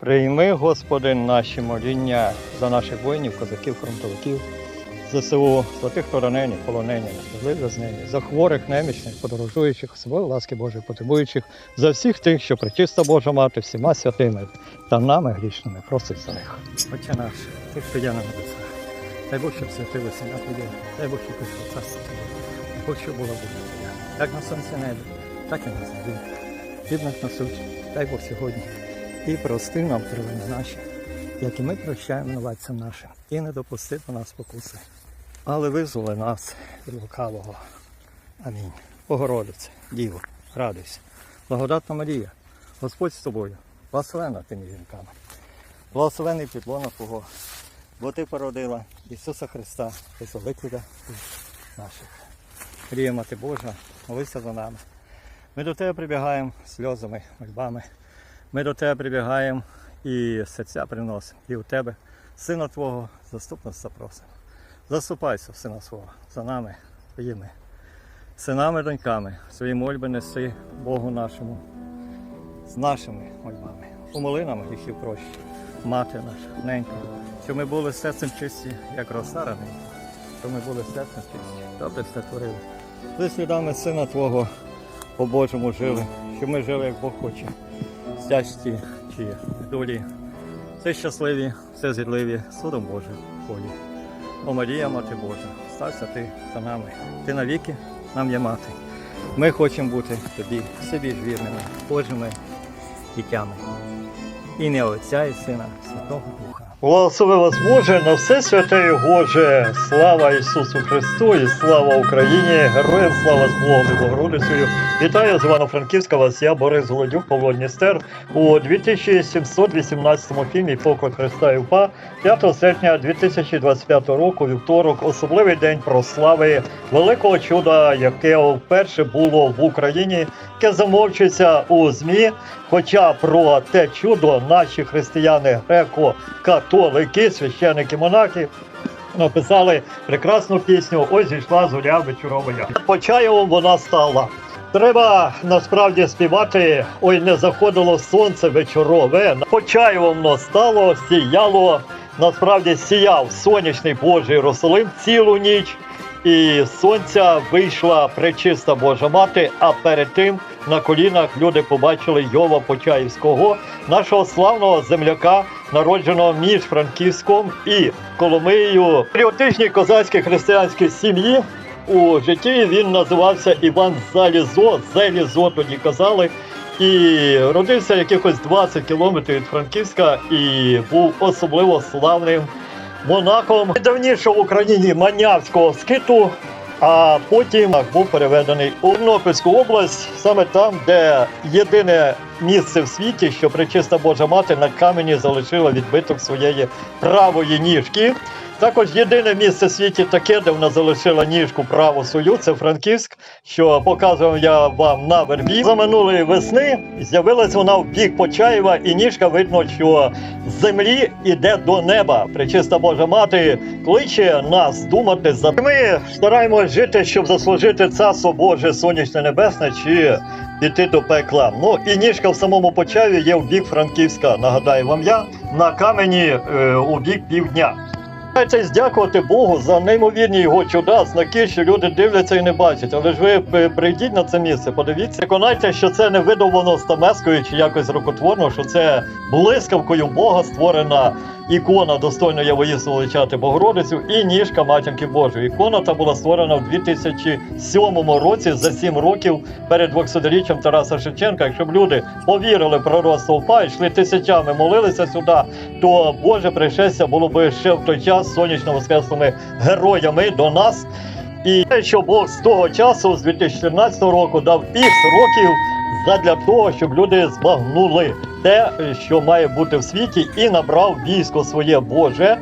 Прийми, Господи, наші моління за наших воїнів, козаків, фронтовиків, ЗСУ, за тих, хто ранені, полонені, вивезені, за хворих, немічних, подорожуючих, особливо ласки Божої потребуючих, за всіх тих, що причиста Божа мати, всіма святими та нами грішними, просить за них. Отче наш, ти, хто є на небесах, дай Бог, щоб святилося ім'я Твоє, дай Бог, щоб прийшло царство Твоє, дай Бог, щоб була Твоя, як на сонці небі, так і на землі. Наш насущний, дай Бог сьогодні і прости нам провини наші, як і ми прощаємо винуватцям нашим, і не допусти до нас спокуси. Але визволи нас від лукавого. Амінь. Богородице, Діво, радуйся. Благодатна Марія, Господь з тобою, благословена ти між жінками. Благословений підлона Твого, бо Ти породила Ісуса Христа, Визволителя наших. Мрія Мати Божа, молися за нами. Ми до Тебе прибігаємо сльозами, мольбами. Ми до Тебе прибігаємо і серця приносимо. І у Тебе, Сина Твого, заступництва просимо. Заступайся, Сина свого, за нами, Твоїми синами, доньками, свої мольби неси Богу нашому, з нашими мольбами. Умоли нам гріхів прощі, мати наша, ненька, щоб ми були серцем чисті, як роса раненька, щоб ми були серцем чисті, добре все творили. За слідами Сина Твого по Божому жили, щоб ми жили, як Бог хоче, щасті чи долі. Все щасливі, все згідливі, судом Божим полі. О Марія, Мати Божа, стався ти за нами. Ти навіки нам є мати. Ми хочемо бути тобі, собі ж вірними, Божими дітями. І не Отця і Сина, Святого Духа. Благослови вас Боже на все святе і Боже. Слава Ісусу Христу і слава Україні! Героям слава з Богом і Богородицею. Вітаю з Івано-Франківська вас, я Борис Голодюк, Павло Дністер у 2718 фільмі Поклик Христа і УПА 5 серпня 2025 року, вівторок, особливий день прослави великого чуда, яке вперше було в Україні, яке замовчується у ЗМІ. Хоча про те чудо наші християни греко-католики, священики монахи написали прекрасну пісню Ось зійшла зоря вечорова. я». Почаєвом вона стала. Треба насправді співати Ой, не заходило сонце вечорове. Почаєвом воно стало, сіяло. Насправді сіяв сонячний Божий Єрусалим цілу ніч. І сонця вийшла пречиста Божа мати. А перед тим на колінах люди побачили Йова Почаївського, нашого славного земляка, народженого між Франківськом і Коломиєю. Патріотичній козацькій християнській сім'ї у житті він називався Іван Залізо, Зелізо тоді казали. І родився якихось 20 кілометрів від Франківська і був особливо славним монахом давніше в Україні Манявського скиту, а потім був переведений у Тернопільську область, саме там, де єдине місце в світі, що пречиста Божа мати на камені залишила відбиток своєї правої ніжки. Також єдине місце в світі таке, де вона залишила ніжку праву свою, це Франківськ, що показував я вам на вербі. За минулої весни з'явилась вона в бік Почаєва, і ніжка видно, що з землі іде до неба. Пречиста Божа мати кличе нас думати за ми стараємось жити, щоб заслужити царство Боже, сонячне небесне чи піти до пекла. Ну і ніжка в самому Почаєві є в бік Франківська. Нагадаю вам я на камені е, у бік півдня. Намагайтесь дякувати Богу за неймовірні його чуда, знаки, що люди дивляться і не бачать. Але ж ви прийдіть на це місце, подивіться, виконайте, що це не видовано стамескою чи якось рукотворно, що це блискавкою Бога створена ікона достойно воїсу величати Богородицю і ніжка матінки Божої. Ікона та була створена в 2007 році за 7 років перед 200-річчям Тараса Шевченка. Якщо б люди повірили пророцтво УПА, йшли тисячами, молилися сюди, то Боже пришестя було би ще в той час сонячно воскреслими героями до нас. І те, що Бог з того часу, з 2014 року, дав ікс років задля того, щоб люди збагнули те, що має бути в світі, і набрав військо своє Боже.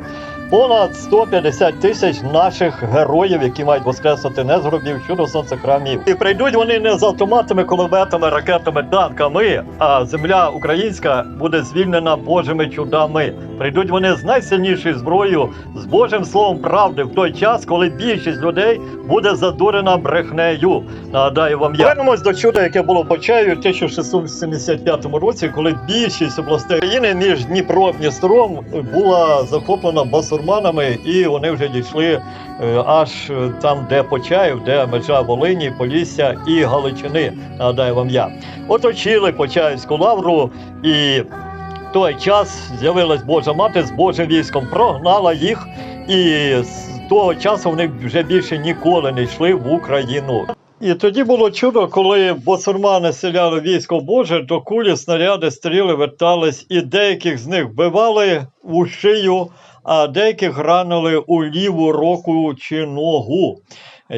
Понад 150 тисяч наших героїв, які мають воскреснути не з гробів чудо сонце храмів. І прийдуть вони не з автоматами, кулеметами, ракетами, танками, а земля українська буде звільнена Божими чудами. Прийдуть вони з найсильнішою зброєю, з Божим словом правди в той час, коли більшість людей буде задурена брехнею. Нагадаю вам я. Вернемось до чуда, яке було в Почаєві в 1675 році, коли більшість областей країни між Дніпром Дністром була захоплена басурманами, і вони вже дійшли е, аж там, де Почаїв, де межа Волині, Полісся і Галичини. Нагадаю вам я. Оточили Почаївську лавру і. Той час з'явилась Божа мати з Божим військом, прогнала їх, і з того часу вони вже більше ніколи не йшли в Україну. І тоді було чудо, коли босурмани селяли військо Боже, то кулі, снаряди, стріли вертались, і деяких з них вбивали у шию, а деяких ранили у ліву руку чи ногу.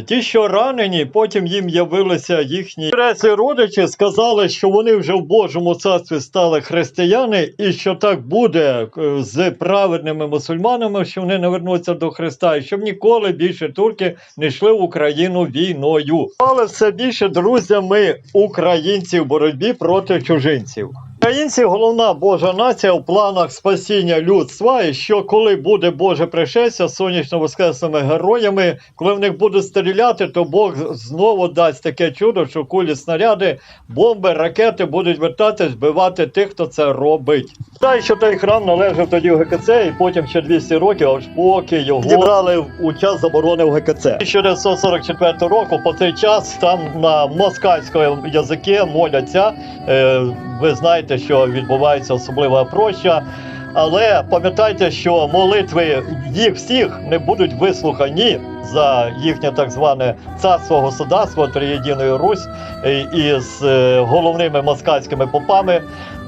Ті, що ранені, потім їм явилися їхні преси родичі, сказали, що вони вже в Божому царстві стали християни, і що так буде е, з праведними мусульманами, що вони не вернуться до Христа, і щоб ніколи більше турки не йшли в Україну війною. Але все більше друзями українців в боротьбі проти чужинців. Українці головна Божа нація в планах спасіння людства, і що коли буде Боже пришестя сонячно воскресними героями, коли в них будуть стріляти, то Бог знову дасть таке чудо, що кулі снаряди, бомби, ракети будуть вертатись, вбивати тих, хто це робить. Та що той храм належав тоді в ГКЦ, і потім ще 200 років, аж поки його зібрали у час заборони в ГКЦ. 1944 року по цей час там на москальському язикі моляться. Е, ви знаєте, що відбувається особлива проща. Але пам'ятайте, що молитви їх всіх не будуть вислухані за їхнє так зване царство государство Триєдиної Русь е, із е, головними москальськими попами.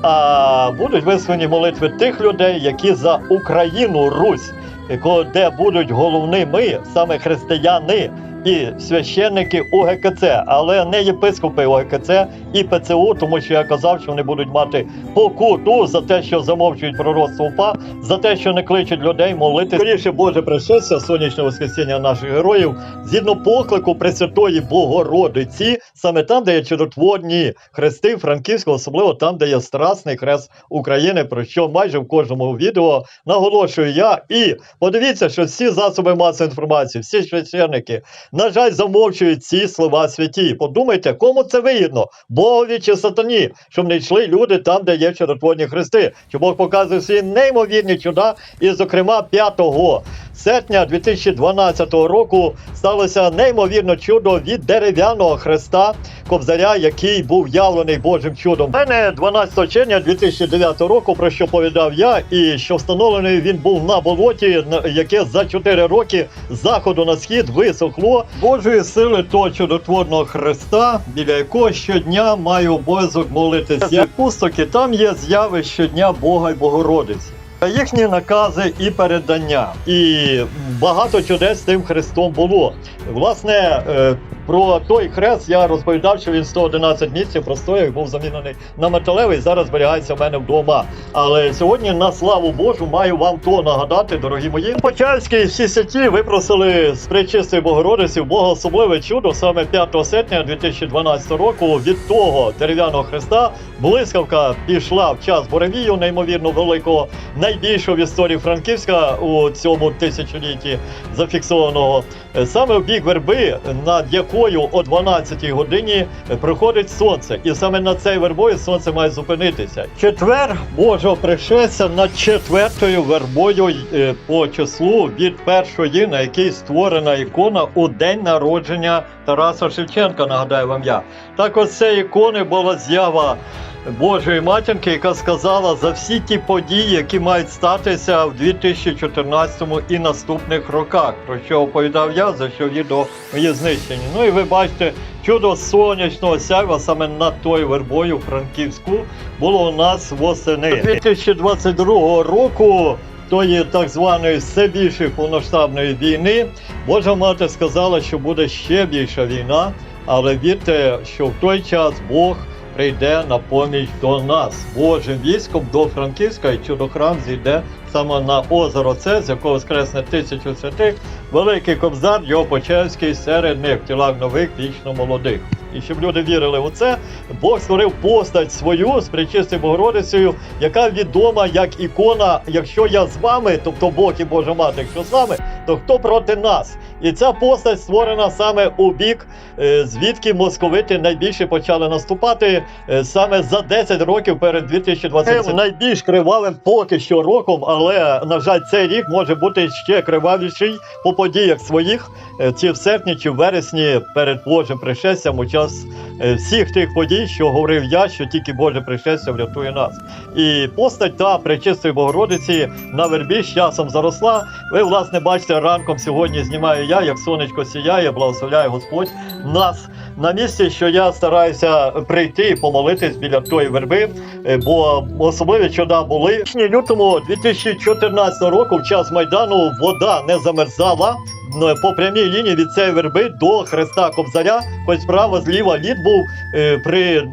А будуть вислухані молитви тих людей, які за Україну Русь, е, де будуть головними саме християни і священники УГКЦ, але не єпископи УГКЦ і ПЦУ, тому що я казав, що вони будуть мати покуту за те, що замовчують пророцтво УПА, за те, що не кличуть людей молити. Скоріше Боже пришестя, сонячне воскресіння наших героїв, згідно поклику Пресвятої Богородиці, саме там, де є чудотворні хрести Франківського, особливо там, де є страсний хрест України, про що майже в кожному відео наголошую я. І подивіться, що всі засоби масової інформації, всі священники, на жаль, замовчують ці слова святі. Подумайте, кому це вигідно? Богові чи сатані, щоб не йшли люди там, де є чудотворні хрести. Що Бог показує свої неймовірні чуда, і, зокрема, 5 серпня 2012 року сталося неймовірне чудо від дерев'яного хреста Кобзаря, який був явлений Божим чудом. У мене 12 червня 2009 року, про що повідав я, і що встановлений він був на болоті, яке за 4 роки заходу на схід висохло Божої сили того чудотворного Христа, біля якого щодня маю обов'язок молитися. Як пустоки, там є зяви щодня Бога й Богородиці. Їхні накази і передання, і багато чудес тим Христом було. Власне, е, про той хрест я розповідав, що він 111 місяців простояв, був замінений на металевий. Зараз зберігається в мене вдома. Але сьогодні, на славу Божу, маю вам то нагадати, дорогі мої. Почальські всі святі випросили з пречистої Богородиці Бога особливе чудо саме 5 серпня 2012 року. Від того дерев'яного хреста блискавка пішла в час буревію, неймовірно великого, найбільшого в історії Франківська у цьому тисячолітті зафіксованого. Саме в бік верби, над якою о 12 годині проходить сонце, і саме над цією вербою сонце має зупинитися. Четвер Божого пришестя над четвертою вербою е, по числу від першої, на якій створена ікона у день народження Тараса Шевченка. Нагадаю вам я. Так ось цієї ікони була з'ява. Божої матінки, яка сказала за всі ті події, які мають статися в 2014 і наступних роках, про що оповідав я, за що відео мої знищені. Ну і ви бачите, чудо сонячного сяйва саме над тою вербою Франківську було у нас восени 2022 року. Тої так званої все більшої повноштабної війни Божа мати сказала, що буде ще більша війна, але вірте, що в той час Бог прийде на поміч до нас. Божим військом до Франківська і чудохрам зійде саме на озеро це, з якого скресне тисячу святих, великий кобзар, його Почевський серед них, тілах нових, вічно молодих. І щоб люди вірили у це, Бог створив постать свою з Пречистою Богородицею, яка відома як ікона, якщо я з вами, тобто Бог і Божа мати, якщо з нами, то хто проти нас? І ця постать створена саме у бік, е, звідки московити найбільше почали наступати е, саме за 10 років перед 2020 найбільш кривавим поки що роком, але на жаль, цей рік може бути ще кривавіший по подіях своїх, е, чи в серпні, чи в вересні перед Божим пришестям час е, всіх тих подій, що говорив я, що тільки Боже пришестя врятує нас. І постать та Пречистої Богородиці на вербі з часом заросла. Ви, власне, бачите, ранком сьогодні знімаю я, як сонечко сіяє, благословляє Господь нас на місці, що я стараюся прийти і помолитись біля тої верби, е, бо особливі чуда були. В лютому 2014 року, в час майдану, вода не замерзала. По прямій лінії від цієї верби до хреста Кобзаря, хоч справа зліва лід був, е, при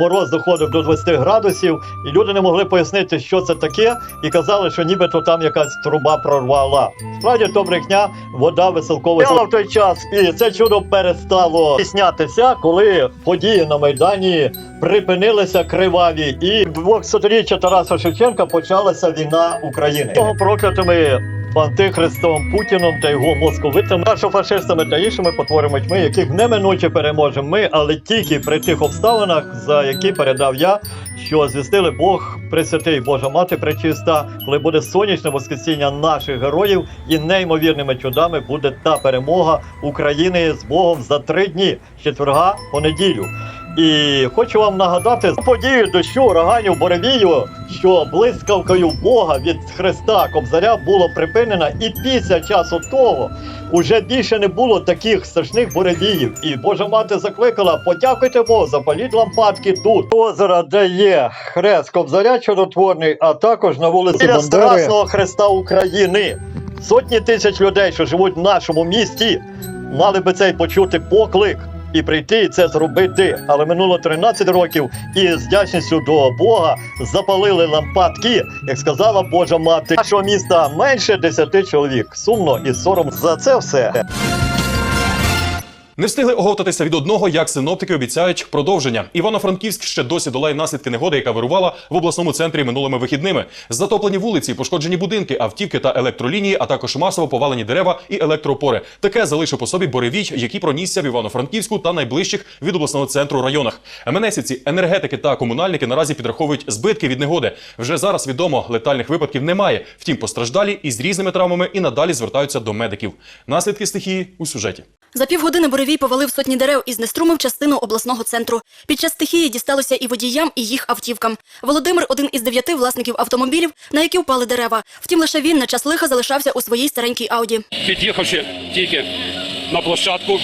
мороз доходив до 20 градусів, і люди не могли пояснити, що це таке, і казали, що нібито там якась труба прорвала. Справді то брехня, вода веселкова в той час, і це чудо перестало піснятися, коли події на майдані припинилися криваві, і в 200-річчя Тараса Шевченка почалася війна України. Того проклятими антихристом Путіном та його московитами, фашистами та іншими потворами, яких неминуче переможемо ми, але тільки при тих обставинах, за які передав я, що звістили Бог Пресвятий Божа Мати Пречиста, коли буде сонячне воскресіння наших героїв, і неймовірними чудами буде та перемога України з Богом за три дні з четверга по неділю. І хочу вам нагадати подію дощу ураганів Боревію, що блискавкою Бога від Христа Кобзаря було припинена, і після часу того уже більше не було таких страшних буревіїв. І Божа мати закликала: подякуйте Богу, запаліть лампадки тут. Озера, де є хрест Кобзаря чудотворний, а також на вулиці Біля Страсного Христа України. Сотні тисяч людей, що живуть в нашому місті, мали би цей почути поклик і прийти це зробити. Але минуло 13 років, і з вдячністю до Бога запалили лампадки, як сказала Божа мати. Нашого міста менше 10 чоловік. Сумно і сором за це все. Не встигли оговтатися від одного, як синоптики обіцяють продовження. Івано-Франківськ ще досі долає наслідки негоди, яка вирувала в обласному центрі минулими вихідними. Затоплені вулиці, пошкоджені будинки, автівки та електролінії, а також масово повалені дерева і електроопори. Таке залишив по собі Боревій, який пронісся в Івано-Франківську та найближчих від обласного центру районах. МНСівці, енергетики та комунальники наразі підраховують збитки від негоди. Вже зараз відомо, летальних випадків немає. Втім, постраждалі із різними травмами і надалі звертаються до медиків. Наслідки стихії у сюжеті. За півгодини буревій повалив сотні дерев і знеструмив частину обласного центру. Під час стихії дісталося і водіям, і їх автівкам. Володимир один із дев'яти власників автомобілів, на які впали дерева. Втім, лише він на час лиха залишався у своїй старенькій Ауді. під'їхавши тільки на площадку,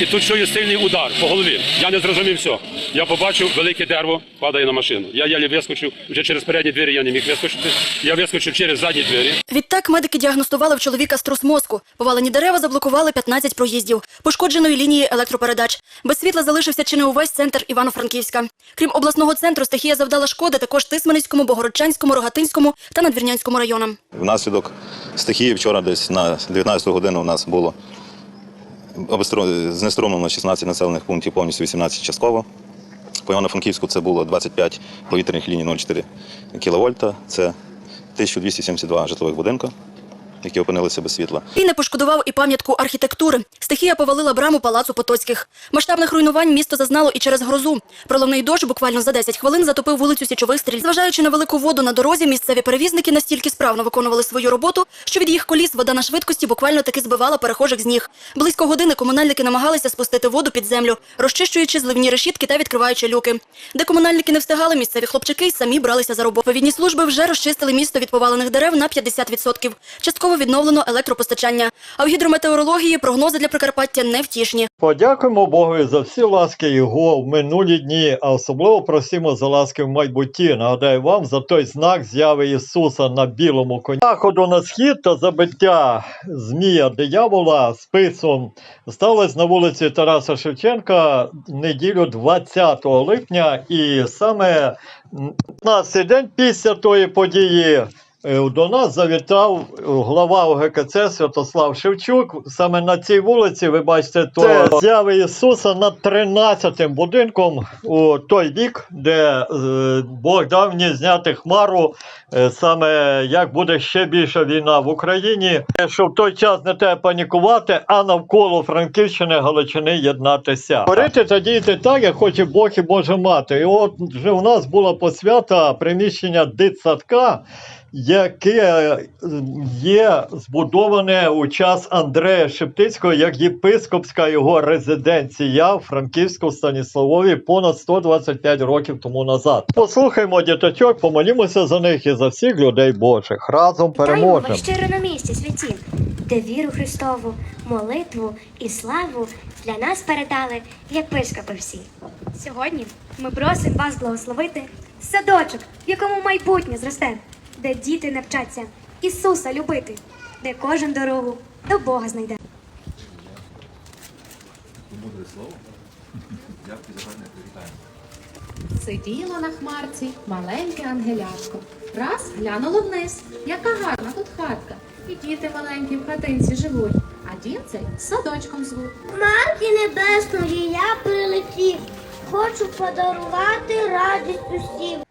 і тут чую сильний удар по голові. Я не зрозумів все. Я побачив велике дерево, падає на машину. Я ялі вискочив, вже через передні двері я не міг вискочити. Я вискочив через задні двері. Відтак медики діагностували в чоловіка струс мозку. Повалені дерева заблокували 15 проїздів, пошкодженої лінії електропередач. Без світла залишився чи не увесь центр Івано-Франківська. Крім обласного центру, стихія завдала шкоди також Тисменицькому, Богородчанському, Рогатинському та Надвірнянському районам. Внаслідок стихії вчора десь на 19 годину у нас було знеструмлено 16 населених пунктів, повністю 18 частково. По Івано-Франківську це було 25 повітряних ліній 0,4 кВт. Це 1272 житлових будинка, які опинилися без світла. І не пошкодував і пам'ятку архітектури. Стихія повалила браму палацу Потоцьких. Масштабних руйнувань місто зазнало і через грозу. Проливний дощ буквально за 10 хвилин затопив вулицю Січових стріль. Зважаючи на велику воду на дорозі, місцеві перевізники настільки справно виконували свою роботу, що від їх коліс вода на швидкості буквально таки збивала перехожих з ніг. Близько години комунальники намагалися спустити воду під землю, розчищуючи зливні решітки та відкриваючи люки. Де комунальники не встигали, місцеві хлопчики самі бралися за роботу. Повідні служби вже розчистили місто від повалених дерев на 50%. Частково частково відновлено електропостачання. А в гідрометеорології прогнози для Прикарпаття невтішні. Подякуємо Богові за всі ласки Його в минулі дні, а особливо просимо за ласки в майбутті. Нагадаю вам за той знак зяви Ісуса на білому коні. Заходу на схід та забиття змія диявола списом сталося на вулиці Тараса Шевченка неділю 20 липня, і саме 15 день після тої події. Е, До нас завітав е, глава ОГКЦ Святослав Шевчук. Саме на цій вулиці, ви бачите, то зяви Ісуса над 13-тим будинком у той бік, де е, Бог дав мені зняти хмару, саме як буде ще більша війна в Україні, щоб в той час не треба панікувати, а навколо Франківщини, Галичини єднатися. Говорити та діяти так, як хоче Бог і може мати. І от вже у нас була посвята приміщення дитсадка яке е, є збудоване у час Андрея Шептицького як єпископська його резиденція в Франківську Станіславові понад 125 років тому назад. Послухаймо діточок, помолімося за них і за всіх людей Божих. Разом переможемо. щиро на місці, святі, де віру Христову, молитву і славу для нас передали єпископи всі. Сьогодні ми просимо вас благословити садочок, в якому майбутнє зросте, де діти навчаться Ісуса любити, де кожен дорогу до Бога знайде. Сиділо на хмарці маленьке ангелятко. Раз глянуло вниз, яка гарна тут хатка. І діти маленькі в хатинці живуть, а дім цей садочком звуть. Марки небесної я прилетів, хочу подарувати радість усім.